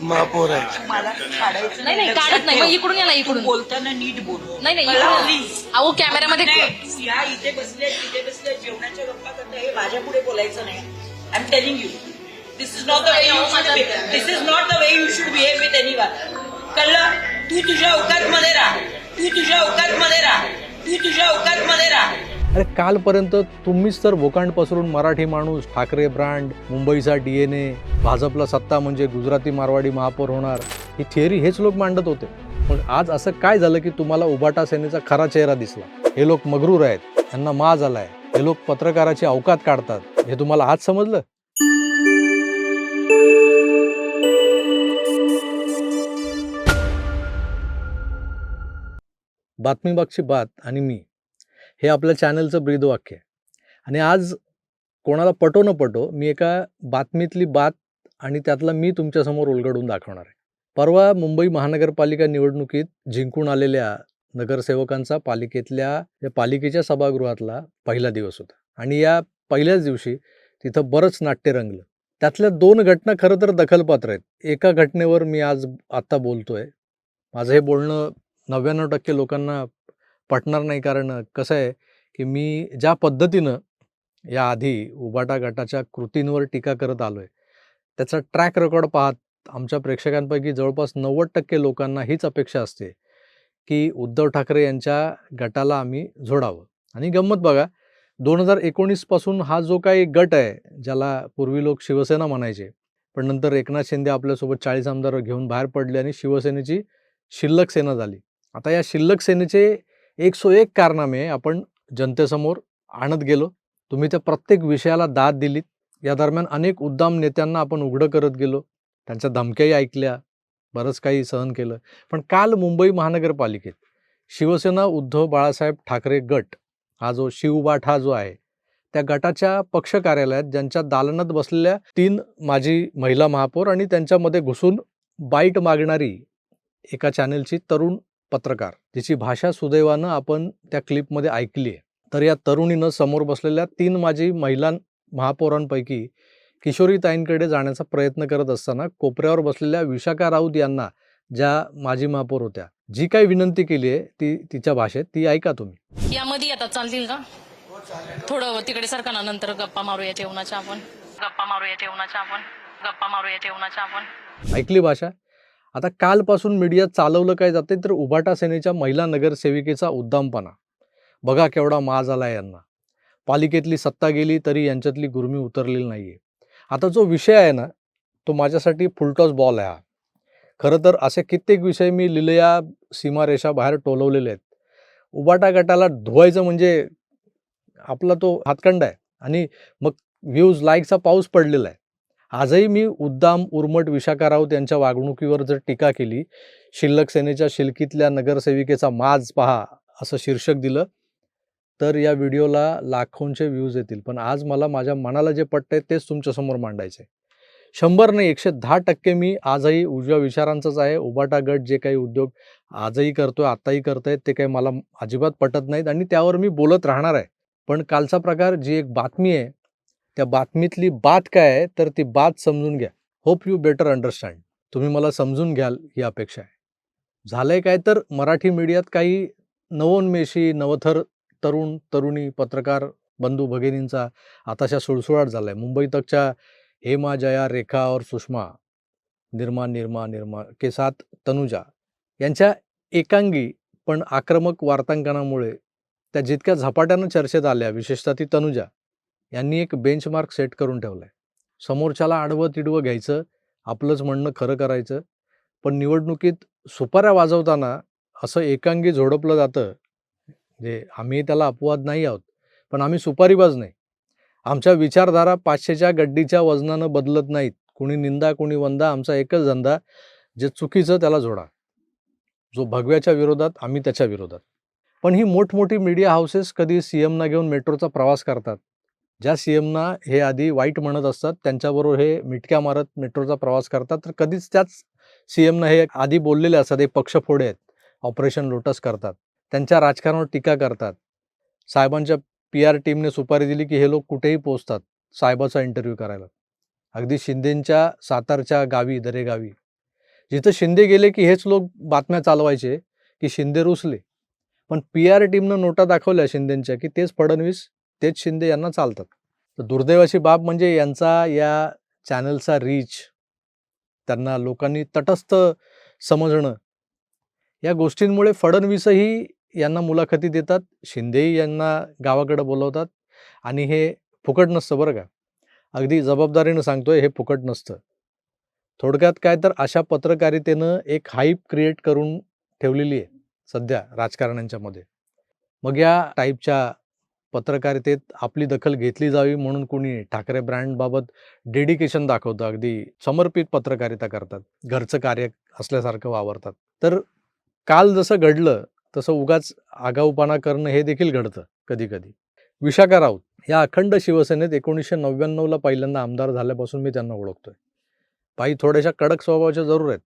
महापौर आहे मला काढायचं नाही नाही काढत नाही. मग इकडून या ना तू इकडून बोलताना नीट बोल. नाही नाही कळलं? इकडून. Please. अहो कॅमेऱ्यामध्ये नाही, तू या इथे बसले तिथे बसले जेवणाच्या गप्पा करता हे माझ्या पुढे बोलायचं नाही. I am telling you this is not the way you should this is not the way you should behave with any कळलं? तू तुझ्या अवकात मध्ये राहा. तू तुझ्या अवकात मध्ये राहा. तू तुझ्या अवकात मध्ये राहा. अरे कालपर्यंत तुम्हीच तर भोकांड पसरून मराठी माणूस ठाकरे ब्रँड मुंबईचा डी एन ए भाजपला सत्ता म्हणजे गुजराती मारवाडी महापौर होणार ही थिअरी हेच लोक मांडत होते. पण आज असं काय झालं की तुम्हाला उबाटा सेनेचा खरा चेहरा दिसला? हे लोक मगरूर आहेत यांना माज आलाय हे लोक पत्रकाराची अवकात काढतात हे तुम्हाला आज समजलं? बातमीबागची बात आणि मी. हे आपल्या चॅनलचं ब्रीदवाक्य आहे. आणि आज कोणाला पटो न पटो मी एका बातमीतली बात आणि त्यातला मी तुमच्यासमोर उलगडून दाखवणार आहे. परवा मुंबई महानगरपालिका निवडणुकीत जिंकून आलेल्या नगरसेवकांचा पालिकेतल्या या पालिकेच्या सभागृहातला पहिला दिवस होता. आणि या पहिल्याच दिवशी तिथं बरंच नाट्य रंगलं. त्यातल्या दोन घटना खरं तर दखलपात्र आहेत. एका घटनेवर मी आज आत्ता बोलतोय. माझं हे बोलणं नव्याण्णव टक्के लोकांना पटणार नाही. कारण कसं आहे की मी ज्या पद्धतीनं याआधी उबाटा गटाच्या कृतींवर टीका करत आलो आहे त्याचा ट्रॅक रेकॉर्ड पाहत आमच्या प्रेक्षकांपैकी जवळपास नव्वद टक्के लोकांना हीच अपेक्षा असते की उद्धव ठाकरे यांच्या गटाला आम्ही जोडावं. आणि गंमत बघा दोन हजार एकोणीसपासून हा जो काही गट आहे ज्याला पूर्वी लोक शिवसेना म्हणायचे पण नंतर एकनाथ शिंदे आपल्यासोबत चाळीस आमदार घेऊन बाहेर पडले आणि शिवसेनेची शिल्लक सेना झाली. आता या शिल्लक सेनेचे एक सो एक कारनामे आपण जनतेसमोर आणत गेलो. तुम्ही त्या प्रत्येक विषयाला दाद दिलीत. या दरम्यान अनेक उद्दाम नेत्यांना आपण उघडं करत गेलो. त्यांच्या धमक्याही ऐकल्या. बरंच काही सहन केलं. पण काल मुंबई महानगरपालिकेत शिवसेना उद्धव बाळासाहेब ठाकरे गट हा जो शिवबाट हा जो आहे त्या गटाच्या पक्ष कार्यालयात ज्यांच्या दालनात बसलेल्या तीन माजी महिला महापौर आणि त्यांच्यामध्ये घुसून बाईट मागणारी एका चॅनेलची तरुण पत्रकार जिची भाषा सुदैवानं आपण त्या क्लिपमध्ये ऐकली आहे. तर या तरुणीनं समोर बसलेल्या तीन माजी महिला महापौरांपैकी किशोरीताईंकडे जाण्याचा प्रयत्न करत असताना कोपऱ्यावर बसलेल्या विशाखा राऊत यांना ज्या माजी महापौर होत्या जी काही विनंती केली आहे ती तिच्या भाषेत ती ऐका तुम्ही. यामध्ये आता चालतील का? थोडं तिकडे सरका नंतर गप्पा मारूया जेवणाच्या आपण. गप्पा मारूया जेवणाच्या आपण. गप्पा मारूया जेवणाच्या आपण. ऐकली भाषा? आता कालपासून मीडियात चालवलं काय जाते तर उभाटा सेनेच्या महिला नगरसेविकेचा उद्दामपणा. बघा केवढा माज आला यांना. पालिकेतली सत्ता गेली तरी यांच्यातली गुरमी उतरलेली नाही आहे आता जो विषय आहे ना तो माझ्यासाठी फुलटॉस बॉल आहे हा. खरं तर असे कित्येक विषय मी लिलया सीमारेषा बाहेर टोलवलेले आहेत. उबाटा गटाला धुवायचं म्हणजे आपला तो हातखंड आहे. आणि मग व्ह्यूज लाईकचा पाऊस पडलेला आहे. आजही मी उद्दाम उर्मट विशाखा राऊत यांच्या वागणुकीवर जर टीका केली शिल्लक सेनेच्या शिलकीतल्या नगरसेविकेचा माज पहा असं शीर्षक दिलं तर या व्हिडिओला लाखोंचे व्ह्यूज येतील. पण आज मला माझ्या मनाला जे पटतंय तेच तुमच्यासमोर मांडायचे शंभर नाही एकशे दहा टक्के मी आजही उजव्या विचारांचाच आहे. उबाटा गट जे काही उद्योग आजही करतोय आत्ताही करतायत ते काही मला अजिबात पटत नाहीत आणि त्यावर मी बोलत राहणार आहे. पण कालचा प्रकार जी एक बातमी आहे त्या बातमीतली बात काय आहे तर ती बात समजून घ्या. होप यू बेटर अंडरस्टँड तुम्ही मला समजून घ्याल ही अपेक्षा आहे. झालंय काय तर मराठी मीडियात काही नवोन्मेषी नवथर तरुण तरुणी पत्रकार बंधू भगिनींचा आताशा सुळसुळाट झालाय. मुंबई तकच्या हेमा जया रेखा और सुषमा निर्मा निर्मा निर्मा के साथ तनुजा यांच्या एकांगी पण आक्रमक वार्तांकनामुळे त्या जितक्या झपाट्यानं चर्चेत आल्या विशेषतः ती तनुजा यांनी एक बेंचमार्क सेट करून ठेवला आहे समोरच्याला आडवं तिडवं घ्यायचं आपलंच म्हणणं खरं करायचं पण निवडणुकीत सुपाऱ्या वाजवताना असं एकांगी झोडपलं जातं जे आम्ही त्याला अपवाद नाही आहोत पण आम्ही सुपारीबाज नाही. आमच्या विचारधारा पाचशेच्या गड्डीच्या वजनानं बदलत नाहीत. कुणी निंदा कुणी वंदा आमचा एकच धंदा जे चुकीचं त्याला जोडा. जो भगव्याच्या विरोधात आम्ही त्याच्या विरोधात. पण ही मोठमोठी मीडिया हाऊसेस कधी सी एमना घेऊन मेट्रोचा प्रवास करतात. ज्या सी एमना हे आधी वाईट म्हणत असतात त्यांच्याबरोबर हे मिटक्या मारत मेट्रोचा प्रवास करतात. तर कधीच त्याच सी एमना हे आधी बोललेले असतात हे पक्षफोडे आहेत ऑपरेशन लोटस करतात. त्यांच्या राजकारणावर टीका करतात. साहेबांच्या पी आर टीमने सुपारी दिली की हे लोक कुठेही पोचतात साहेबाचा इंटरव्ह्यू करायला. अगदी शिंदेंच्या सातारच्या गावी दरेगावी. जिथं शिंदे गेले की हेच लोक बातम्या चालवायचे की शिंदे रुसले. पण पी आर टीमनं नोटा दाखवल्या शिंदेंच्या की तेच फडणवीस तेच शिंदे यांना चालतात. तर दुर्दैवाची बाब म्हणजे यांचा या चॅनलचा रीच त्यांना लोकांनी तटस्थ समजणं या गोष्टींमुळे फडणवीसही यांना मुलाखती देतात शिंदेही यांना गावाकडे बोलवतात आणि हे फुकट नसतं बरं का. अगदी जबाबदारीनं सांगतोय हे फुकट नसतं. थोडक्यात काय तर अशा पत्रकारितेनं एक हाईप क्रिएट करून ठेवलेली आहे सध्या राजकारण्यांच्यामध्ये मग या टाईपच्या पत्रकारितेत आपली दखल घेतली जावी म्हणून कुणी ठाकरे ब्रँडबाबत डेडिकेशन दाखवतं अगदी समर्पित पत्रकारिता करतात घरचं कार्य असल्यासारखं वावरतात. तर काल जसं घडलं तसं उगाच आगाऊपणा करणं हे देखील घडतं कधी कधी विशाखा राऊत या अखंड शिवसेनेत एकोणीसशे नव्याण्णवला पहिल्यांदा आमदार झाल्यापासून मी त्यांना ओळखतोय. बाई थोड्याशा कडक स्वभावाच्या जरूर आहेत.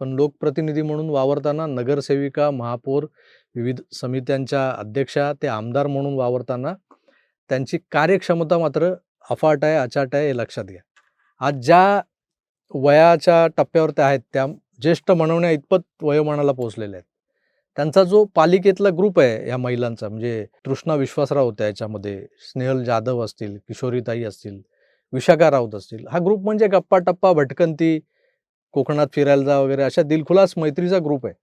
पण लोकप्रतिनिधी म्हणून वावरताना नगरसेविका महापौर विविध समित्यांच्या अध्यक्षा ते आमदार म्हणून वावरताना त्यांची कार्यक्षमता मात्र अफाट आहे अचाट आहे हे लक्षात घ्या. आज ज्या वयाच्या टप्प्यावर त्या आहेत त्या ज्येष्ठ म्हणवण्या इतपत वयोमानाला पोहोचलेल्या आहेत. त्यांचा जो पालिकेतला ग्रुप आहे या महिलांचा म्हणजे तृष्णा विश्वासराव होत्या याच्यामध्ये स्नेहल जाधव असतील किशोरीताई असतील विशाखा राऊत असतील हा ग्रुप म्हणजे गप्पा टप्पा भटकंती कोकणात फिरायला जा वगैरे अशा दिलखुलास मैत्रीचा ग्रुप आहे.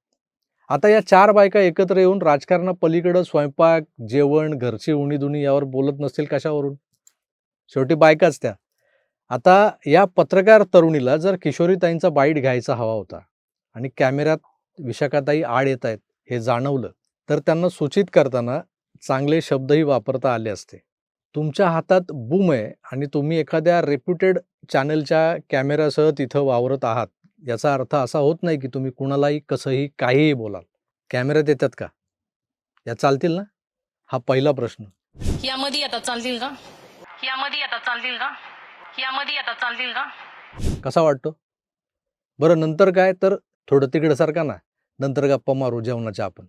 आता या चार बायका एकत्र येऊन राजकारणा पलीकडं स्वयंपाक जेवण घरची उणीधुणी यावर बोलत नसतील कशावरून? शेवटी बायकाच त्या. आता या पत्रकार तरुणीला जर किशोरीताईंचा बाईट घ्यायचा हवा होता आणि कॅमेऱ्यात विशाखाताई आड येत आहेत हे जाणवलं तर त्यांना सूचित करताना चांगले शब्दही वापरता आले असते. तुमच्या हातात बूम आहे आणि तुम्ही एखाद्या रेप्युटेड चॅनलच्या कॅमेऱ्यासह तिथं वावरत आहात. याचा अर्थ असा होत नाही की तुम्ही कुणालाही कसंही काहीही बोलाल. कॅमेऱ्यात येतात का? या चालतील ना? हा पहिला प्रश्न. यामध्ये आता चालतील का? यामध्ये आता चालतील का? यामध्ये आता चालतील का? कसा वाटतो? बरं नंतर काय? तर थोडं तिकडे सारखा ना. नंतर गप्पा मारू जेवणाच्या आपण.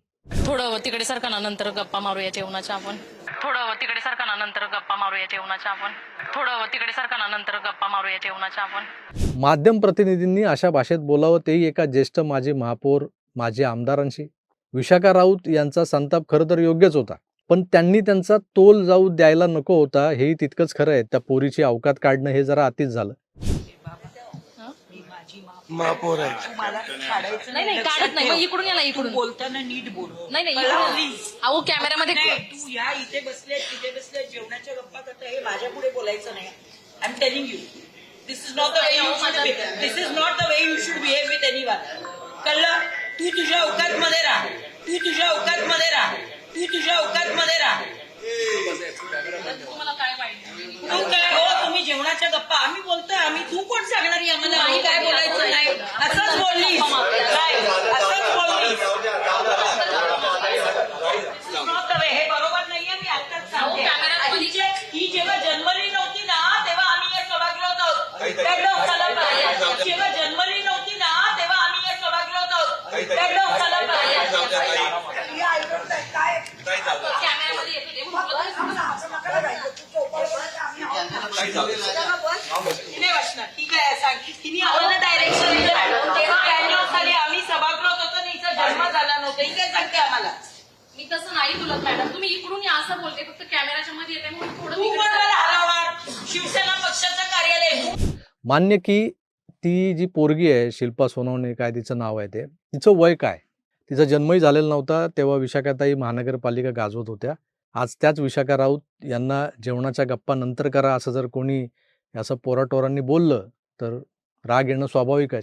थोडं तिकडे सरकाना नंतर गप्पा मारूया जेवणाच्या आपण. थोडं तिकडे सरकाना नंतर गप्पा मारूया जेवणाच्या आपण. थोडं तिकडे सरकाना नंतर गप्पा मारूया जेवणाच्या आपण. माध्यम प्रतिनिधींनी अशा भाषेत बोलावं तेही एका ज्येष्ठ माजी महापौर माजी आमदारांशी. विशाखा राऊत यांचा संताप खरं तर योग्यच होता. पण त्यांनी त्यांचा तोल जाऊ द्यायला नको होता हेही तितकंच खरं आहे. त्या पोरीची अवकात काढणं हे जरा अतिच झालं. महापौर आहे तू मला काढायचं नाही नाही काढत नाही. मग इकडून या ना तू इकडून. बोलताना नीट बोल नाही नाही? इकडून. अहो कॅमेऱ्यामध्ये नाही तू या इथे बसले तिथे बसले जेवणाच्या गप्पा करता हे माझ्या पुढे बोलायचं नाही. I am telling you this is not the way you should this is not the way you should behave with any कळलं? तू तुझ्या अवकात मध्ये राहा. तू तुझ्या अवकात मध्ये राहा. तू तुझ्या अवकात मध्ये राहा. तुम्हाला काय पाहिजे तू काय हो जेवणाच्या गप्पा आम्ही बोलतोय आम्ही तू कोण सांगणार आम्हाला आम्ही काय बोलायचं नाही असंच बोलली नाही असंच बोलली हे बरोबर नाहीये मी आताच सांगते ही ही जेव्हा जन्मली नव्हती ना तेव्हा आम्ही या सभागृहात आहोत त्याकडं सलाम पाहिजे. जेव्हा जन्मली नव्हती ना तेव्हा आम्ही या सभागृहात आहोत त्याकडं नाही वाचणार ठीक आहे सांग तिने आम्हाला डायरेक्शन दिलं तेव्हा ब्याण्णव साली आम्ही सभागृहात होतो आणि हिचा जन्म झाला नव्हता ही काय सांगते आम्हाला मी तसं नाही बोलत मॅडम तुम्ही इकडून या असं बोलते फक्त कॅमेराच्या मध्ये येते म्हणून थोडं तू पण मला हरावार शिवसेना पक्षाचं कार्यालय मान्य की ती जी पोरगी आहे शिल्पा सोनवणे काय तिचं नाव आहे ते तिचं वय काय? तिचा जन्मही झालेला नव्हता तेव्हा विशाखाताई महानगरपालिका गाजवत होत्या. आज त्याच विशाखा राऊत यांना जेवणाच्या गप्पा नंतर करा असं जर कोणी असं पोराटोरांनी बोललं तर राग येणं स्वाभाविक आहे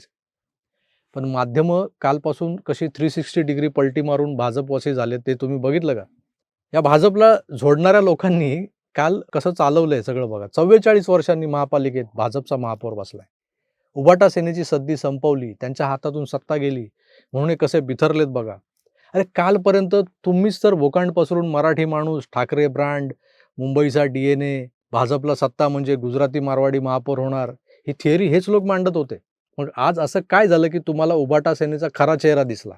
पण माध्यमं कालपासून कशी थ्री सिक्स्टी डिग्री पलटी मारून भाजपवासी झाले ते तुम्ही बघितलं का? या भाजपला झोडणाऱ्या लोकांनी काल कसं चालवलंय सगळं बघा. चव्वेचाळीस वर्षांनी महापालिकेत भाजपचा महापौर बसलाय. उबाटा सेनेची सद्दी संपवली त्यांच्या हातातून सत्ता गेली म्हणून हे कसे बिथरलेत बघा. अरे कालपर्यंत तुम्हीच तर भोकांड पसरून मराठी माणूस ठाकरे ब्रँड मुंबईचा डी एन ए भाजपला सत्ता म्हणजे गुजराती मारवाडी महापौर होणार ही थिअरी हेच लोक मांडत होते. मग आज असं काय झालं की तुम्हाला उबाटा सेनेचा खरा चेहरा दिसला?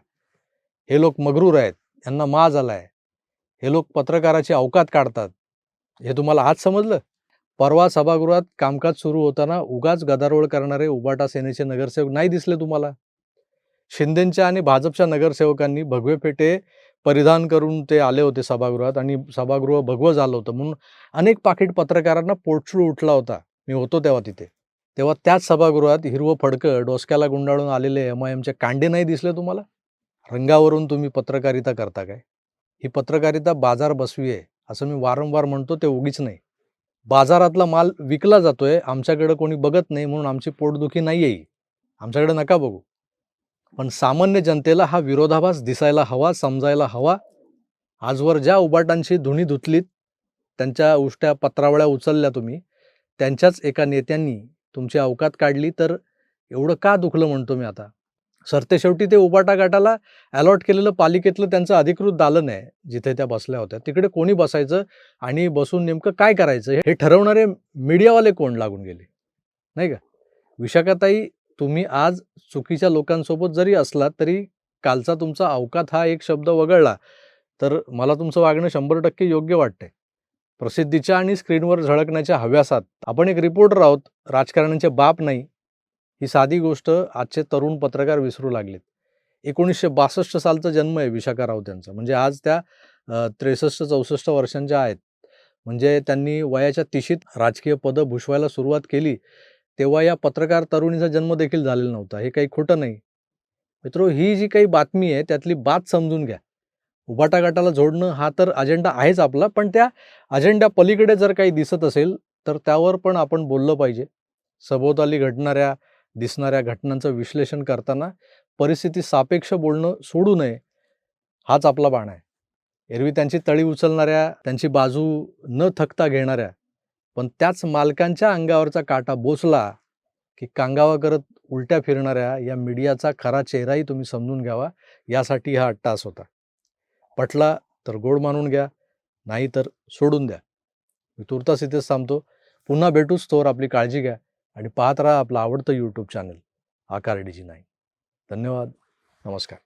हे लोक मगरूर आहेत यांना माज आलाय. हे लोक पत्रकाराची अवकात काढतात. हे तुम्हाला आज समजलं? परवा सभागृहात कामकाज सुरू होताना उगाच गदारोळ करणारे उबाटा सेनेचे नगरसेवक नाही दिसले तुम्हाला? शिंदेच्या आणि भाजपच्या नगरसेवकांनी भगवे पेटे परिधान करून ते आले होते सभागृहात आणि सभागृह भगवं झालं होतं. म्हणून अनेक पाकिट पत्रकारांना पोटशूळ उठला होता. मी होतो तेव्हा तिथे. तेव्हा त्याच सभागृहात हिरवं फडकं डोसक्याला गुंडाळून आलेले एम आय एमचे कांडे नाही दिसले तुम्हाला? रंगावरून तुम्ही पत्रकारिता करता काय? ही पत्रकारिता बाजार बसवी आहे. असं मी वारंवार म्हणतो ते उगीच नाही. बाजारातला माल विकला जातोय. आमच्याकडं कोणी बघत नाही म्हणून आमची पोटदुखी नाही आहे आमच्याकडे नका बघू. पण सामान्य जनतेला हा विरोधाभास दिसायला हवा समजायला हवा. आजवर ज्या उबाटांची धुणी धुतलीत त्यांच्या उष्ट्या पत्रावळ्या उचलल्या तुम्ही त्यांच्याच एका नेत्यांनी तुमची अवकात काढली तर एवढं का दुखलं म्हणतो मी आता? सरते शेवटी ते उबाटा गटाला अलॉट केलेलं पालिकेतलं त्यांचं अधिकृत दालन आहे जिथे त्या बसल्या होत्या. तिकडे कोणी बसायचं आणि बसून नेमकं काय करायचं हे ठरवणारे मीडियावाले कोण लागून गेले? नाही का? विशाखाताई तुम्ही आज चुकीच्या लोकांसोबत जरी असलात तरी कालचा तुमचा अवकात हा एक शब्द वगळला तर मला तुमचं वागणं शंभर टक्के योग्य वाटतंय. प्रसिद्धीच्या आणि स्क्रीनवर झळकण्याच्या हव्यासात आपण एक रिपोर्टर आहोत राजकारण्यांचे बाप नाही. ही साधी गोष्ट आजचे तरुण पत्रकार विसरू लागलेत. एकोणीसशे बासष्ट सालचा जन्म आहे विशाखा राऊत यांचा म्हणजे आज त्या त्रेसष्ट चौसष्ट वर्षांच्या आहेत. म्हणजे त्यांनी वयाच्या तिशीत राजकीय पदं भूषवायला सुरुवात केली. तेव्हा या पत्रकार तरुणीचा जन्म देखील झालेला नव्हता. हे काही खोटं नाही. मित्रो ही जी काही बातमी आहे त्यातली बात समजून घ्या. उभाटा गटाला जोडणं हा तर अजेंडा आहेच आपला पण त्या अजेंडा पलीकडे जर काही दिसत असेल तर त्यावर पण आपण बोललं पाहिजे. सभोवताली घडणाऱ्या दिसणाऱ्या घटनांचं विश्लेषण करताना परिस्थिती सापेक्ष बोलणं सोडू नये हाच आपला बाण आहे. एरवी त्यांची तळी उचलणाऱ्या त्यांची बाजू न थकता घेणाऱ्या पण त्याच मालकांच्या अंगावरचा काटा बोचला की कांगावा करत उलट्या फिरणाऱ्या या मीडियाचा खरा चेहराही तुम्ही समजून घ्यावा यासाठी हा अट्टास होता. पटला तर गोड मानून घ्या नाही तर सोडून द्या. मी तुर्तास इथेच थांबतो. पुन्हा भेटूच तोवर आपली काळजी घ्या आणि पाहत राहा आपलं आवडतं यूट्यूब चॅनल आकार डीजी नाही धन्यवाद. नमस्कार.